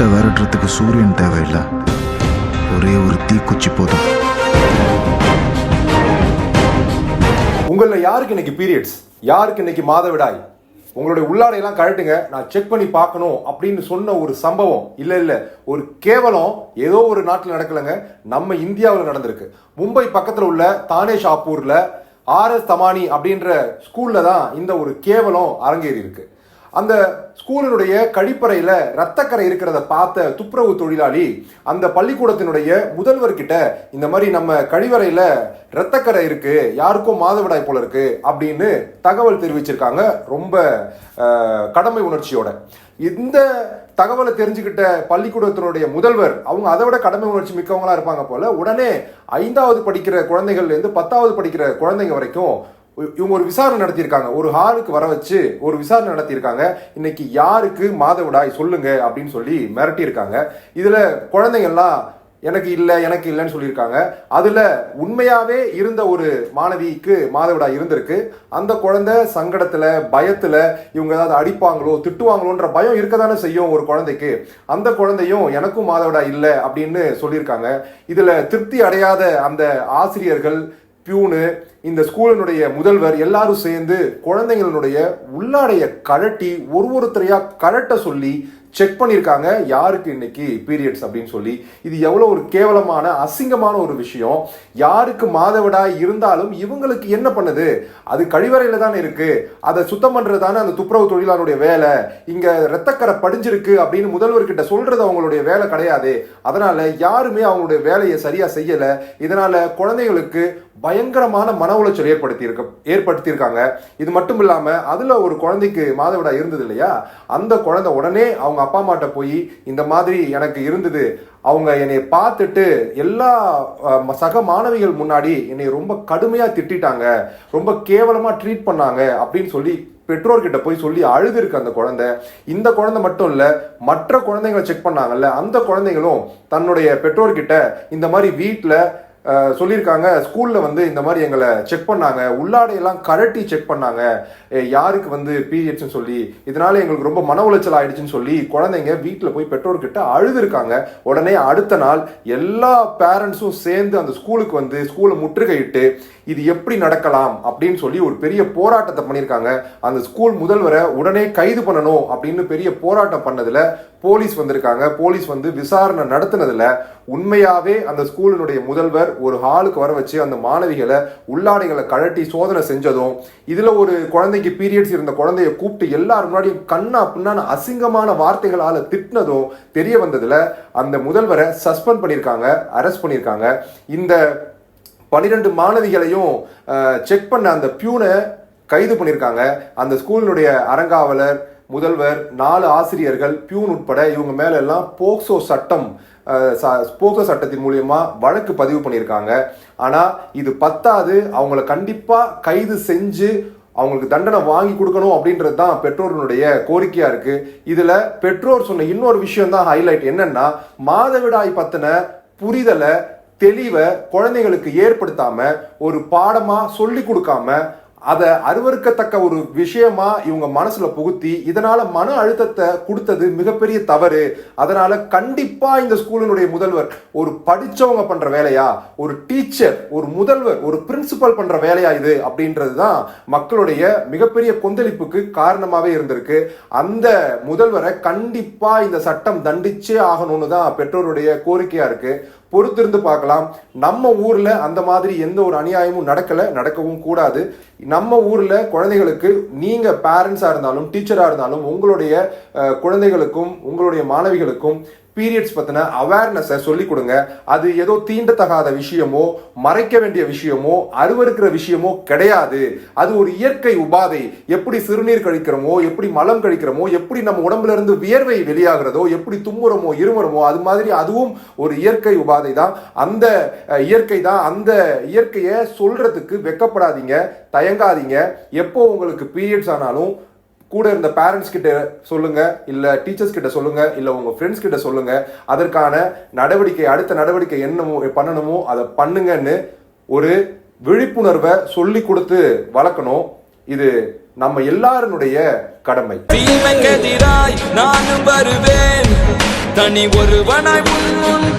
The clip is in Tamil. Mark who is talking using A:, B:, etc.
A: இருட்டை விரட்டுறதுக்கு சூரியன் தேவையில்லை. ஒரே ஒரு தீக்குச்சி போதும்.
B: உங்களில் யாருக்கு இன்னைக்கு பீரியட்ஸ் யாருக்கு இன்னைக்கு மாதவிடாய்? உங்களுடைய உள்ளாடையெல்லாம் கழட்டுங்க. நான் செக் பண்ணி பார்க்கணும் அப்படின்னு சொன்ன ஒரு சம்பவம் இல்லை இல்லை ஒரு கேவலம் ஏதோ ஒரு நாட்டில் நடக்கலைங்க. நம்ம இந்தியாவில் நடந்திருக்கு. மும்பை பக்கத்தில் உள்ள தானே ஷாப்பூரில் ஆர்எஸ் தமானி அப்படின்ற ஸ்கூலில் தான் இந்த ஒரு கேவலம் அரங்கேறி இருக்குது அந்த ஸ்கூலினுடைய கழிப்பறையில் ரத்தக்கரை இருக்கிறத பார்த்த துப்புரவு தொழிலாளி அந்த பள்ளிக்கூடத்தினுடைய முதல்வர்கிட்ட இந்த மாதிரி நம்ம கழிவறையில் ரத்தக்கரை இருக்கு யாருக்கும் மாதவிடாய் போல இருக்கு அப்படின்னு தகவல் தெரிவிச்சிருக்காங்க. ரொம்ப கடமை உணர்ச்சியோட. இந்த தகவலை தெரிஞ்சுக்கிட்ட பள்ளிக்கூடத்தினுடைய முதல்வர் அவங்க அதை விட கடமை உணர்ச்சி மிக்கவங்களா இருப்பாங்க போல உடனே ஐந்தாவது படிக்கிற குழந்தைகள்லேருந்து பத்தாவது படிக்கிற குழந்தைங்க வரைக்கும் இவங்க ஒரு விசாரணை நடத்தியிருக்காங்க. ஒரு ஹாலுக்கு வர வச்சு ஒரு விசாரணை நடத்தியிருக்காங்க. இன்னைக்கு யாருக்கு மாதவிடாய் சொல்லுங்க அப்படின்னு சொல்லி மிரட்டியிருக்காங்க. இதில் குழந்தைங்கள்லாம் எனக்கு இல்லை எனக்கு இல்லைன்னு சொல்லியிருக்காங்க. அதில் உண்மையாகவே இருந்த ஒரு மாணவிக்கு மாதவிடாய் இருந்திருக்கு. அந்த குழந்தை சங்கடத்தில் பயத்தில் இவங்க ஏதாவது அடிப்பாங்களோ திட்டுவாங்களோன்ற பயம் இருக்க தானே செய்யும் ஒரு குழந்தைக்கு. அந்த குழந்தையும் எனக்கும் மாதவிடாய் இல்லை அப்படின்னு சொல்லியிருக்காங்க. இதில் திருப்தி அடையாத அந்த ஆசிரியர்கள் பியூனு இந்த ஸ்கூலினுடைய முதல்வர் எல்லாரும் சேர்ந்து குழந்தைங்களுடைய உள்ளாடைய கழட்டி ஒரு ஒருத்தரையாக கழட்ட சொல்லி செக் பண்ணியிருக்காங்க யாருக்கு இன்னைக்கு பீரியட்ஸ் அப்படின்னு சொல்லி. இது எவ்வளோ ஒரு கேவலமான அசிங்கமான ஒரு விஷயம். யாருக்கு மாதவிடாய் இருந்தாலும் இவங்களுக்கு என்ன பண்ணுது? அது கழிவறையில் தானே இருக்குது அதை சுத்தம் பண்ணுறது தானே அந்த துப்புரவு தொழிலாளருடைய வேலை. இங்கே ரத்தக்கரை படிஞ்சிருக்கு அப்படின்னு முதல்வர்கிட்ட சொல்கிறது அவங்களுடைய வேலை கிடையாது. அதனால் யாருமே அவங்களுடைய வேலையை சரியாக செய்யலை. இதனால் குழந்தைகளுக்கு பயங்கரமான மன உளைச்சல் ஏற்படுத்தியிருக்க ஏற்படுத்தியிருக்காங்க இது மட்டும் இல்லாமல் அதில் ஒரு குழந்தைக்கு மாதவிடாய் இருந்தது இல்லையா? அந்த குழந்தை உடனே அவங்க அப்பா அம்மாட்ட போய் இந்த மாதிரி எனக்கு இருந்தது. அவங்க என்னை பார்த்துட்டு எல்லா சக மாணவிகள் முன்னாடி என்னை ரொம்ப கடுமையாக திட்டிட்டாங்க. ரொம்ப கேவலமாக ட்ரீட் பண்ணாங்க அப்படின்னு சொல்லி பெற்றோர்கிட்ட போய் சொல்லி அழுதுருக்கு அந்த குழந்தை. இந்த குழந்தை மட்டும் இல்லை மற்ற குழந்தைங்களை செக் பண்ணாங்கல்ல அந்த குழந்தைங்களும் தன்னுடைய பெற்றோர்கிட்ட இந்த மாதிரி வீட்டில் சொல்லியிருக்காங்க. ஸ்கூலில் வந்து இந்த மாதிரி எங்களை செக் பண்ணாங்க. உள்ளாடையெல்லாம் கரட்டி செக் பண்ணாங்க. யாருக்கு வந்து பீரியட்ஸ்னு சொல்லி. இதனால எங்களுக்கு ரொம்ப மன உளைச்சல் ஆயிடுச்சுன்னு சொல்லி குழந்தைங்க வீட்டில் போய் பெற்றோர்கிட்ட அழுதுருக்காங்க. உடனே அடுத்த நாள் எல்லா பேரண்ட்ஸும் சேர்ந்து அந்த ஸ்கூலுக்கு வந்து ஸ்கூலை முற்றுகையிட்டு இது எப்படி நடக்கலாம்? அப்படின்னு சொல்லி ஒரு பெரிய போராட்டத்தை பண்ணியிருக்காங்க. அந்த ஸ்கூல் முதல்வரை உடனே கைது பண்ணணும் அப்படின்னு பெரிய போராட்டம் பண்ணதில் போலீஸ் வந்திருக்காங்க. போலீஸ் வந்து விசாரணை நடத்தினதில் உண்மையாவே அந்த ஸ்கூலினுடைய முதல்வர் ஒரு ஹாலுக்கு வர வச்சு அந்த மாணவிகளை உள்ளாடைகளை கழட்டி சோதனை செஞ்சதும் இதுல ஒரு குழந்தைக்கு பீரியட்ஸ் இருந்த குழந்தைய கூப்பிட்டு எல்லாரும் முன்னாடியும் கண்ணா பின்னான அசிங்கமான வார்த்தைகளால திட்டினதும் தெரிய வந்ததுல அந்த முதல்வரை சஸ்பெண்ட் பண்ணியிருக்காங்க அரெஸ்ட் பண்ணியிருக்காங்க. இந்த பனிரெண்டு மாணவிகளையும் செக் பண்ண அந்த பியூனை கைது பண்ணியிருக்காங்க. அந்த ஸ்கூலினுடைய அறங்காவலர் முதல்வர் நாலு ஆசிரியர்கள் பியூன் உட்பட இவங்க மேல எல்லாம் போக்சோ சட்டம் போக்சோ சட்டத்தின் மூலியமாக வழக்கு பதிவு பண்ணியிருக்காங்க. ஆனால் இது பத்தாது. அவங்கள கண்டிப்பாக கைது செஞ்சு அவங்களுக்கு தண்டனை வாங்கி கொடுக்கணும் அப்படின்றது தான் பெற்றோர்களுடைய கோரிக்கையாக இருக்குது இதில் பெற்றோர் சொன்ன இன்னொரு விஷயம் தான் ஹைலைட் என்னென்னா மாதவிடாய் பற்றின புரிதலை தெளிவை குழந்தைகளுக்கு ஏற்படுத்தாமல் ஒரு பாடமாக சொல்லி கொடுக்காம அதை அருவருக்கத்தக்க ஒரு விஷயமா இவங்க மனசுல புகுத்தி இதனால மன அழுத்தத்தை கொடுத்தது மிகப்பெரிய தவறு. அதனால கண்டிப்பா இந்த ஸ்கூலினுடைய முதல்வர் ஒரு படிச்சவங்க பண்ற வேலையா? ஒரு டீச்சர் ஒரு முதல்வர் ஒரு பிரின்சிபல் பண்ற வேலையா இது? அப்படின்றது தான் மக்களுடைய மிகப்பெரிய கொந்தளிப்புக்கு காரணமாவே இருந்திருக்கு. அந்த முதல்வரை கண்டிப்பா இந்த சட்டம் தண்டிச்சே ஆகணும்னு தான் பெற்றோருடைய கோரிக்கையா இருக்கு. பொறுத்திருந்து பார்க்கலாம். நம்ம ஊரில் அந்த மாதிரி எந்த ஒரு அநியாயமும் நடக்கல நடக்கவும் கூடாது. நம்ம ஊரில் குழந்தைகளுக்கு நீங்கள் பேரண்ட்ஸாக இருந்தாலும் டீச்சராக இருந்தாலும் உங்களுடைய குழந்தைகளுக்கும் உங்களுடைய மாணவிகளுக்கும் பீரியட்ஸ் பற்றின அவேர்னஸை சொல்லி கொடுங்க. அது ஏதோ தீண்டத்தகாத விஷயமோ மறைக்க வேண்டிய விஷயமோ அருவருக்கிற விஷயமோ கிடையாது. அது ஒரு இயற்கை உபாதை. எப்படி சிறுநீர் கழிக்கிறோமோ எப்படி மலம் கழிக்கிறோமோ எப்படி நம்ம உடம்புல இருந்து வியர்வை வெளியாகிறதோ எப்படி தும்முறமோ இருமுறமோ அது மாதிரி அதுவும் ஒரு இயற்கை உபாதை தான். அந்த இயற்கை தான். அந்த இயற்கையை சொல்றதுக்கு வெக்கப்படாதீங்க தயங்காதீங்க. எப்போ உங்களுக்கு பீரியட்ஸ் ஆனாலும் கூட இருந்த பேரண்ட்ஸ் கிட்ட சொல்லுங்க இல்ல டீச்சர்ஸ் கிட்ட சொல்லுங்க இல்ல உங்க ஃப்ரெண்ட்ஸ் கிட்ட சொல்லுங்க அதற்கான நடவடிக்கை அடுத்த நடவடிக்கை என்னமோ பண்ணணுமோ அதை பண்ணுங்கன்னு ஒரு விழிப்புணர்வை சொல்லி கொடுத்து வளர்க்கணும். இது நம்ம எல்லாருடைய கடமை.
C: தீமைக்கெதிராய் நானும் வருவேன். தனி ஒருவனாய் உன்